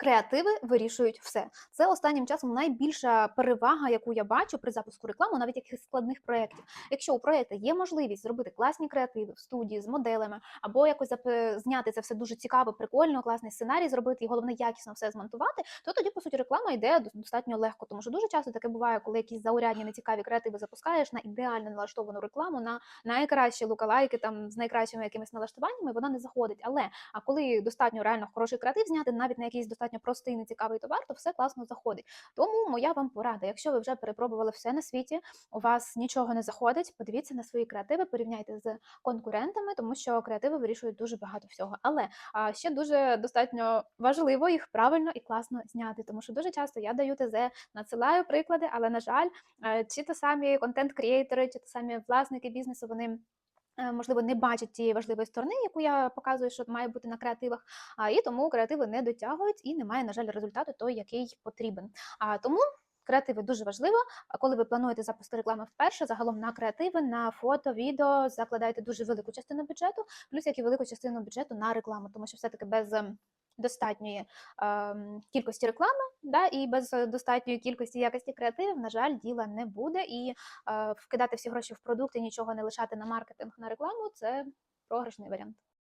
Креативи вирішують все. Це останнім часом найбільша перевага, яку я бачу при запуску реклами, навіть якихось складних проєктів. Якщо у проєкта є можливість зробити класні креативи в студії з моделями, або якось зняти це все дуже цікаво, прикольно, класний сценарій зробити, і головне якісно все змонтувати, то тоді, по суті, реклама йде дос- достатньо легко. Тому що дуже часто таке буває, коли якісь заурядні нецікаві креативи запускаєш на ідеально налаштовану рекламу, на найкращі лукалайки там з найкращими якимись налаштуваннями, вона не заходить. Але а коли достатньо реально хороший креатив зняти, навіть на якийсь достатньо простий нецікавий товар, то все класно заходить. Тому моя вам порада. Якщо ви вже перепробували все на світі, у вас нічого не заходить, подивіться на свої креативи, порівняйте з конкурентами, тому що креативи вирішують дуже багато всього. Але ще дуже достатньо важливо їх правильно і класно зняти, тому що дуже часто я даю ТЗ, надсилаю приклади, але на жаль, е, чи то самі контент-креатори, чи то самі власники бізнесу, вони. Е, Можливо, не бачать тієї важливої сторони, яку я показую, що має бути на креативах, і тому креативи не дотягують і немає, на жаль, результату той, який потрібен. А тому креативи дуже важливо. А коли ви плануєте запуск реклами вперше, загалом на креативи, на фото, відео закладаєте дуже велику частину бюджету, плюс як і велику частину бюджету на рекламу, тому що все-таки без ем, достатньої е, кількості реклами, да, і без достатньої кількості якості креативів, на жаль, діла не буде. І е, вкидати всі гроші в продукти, нічого не лишати на маркетинг, на рекламу це програшний варіант.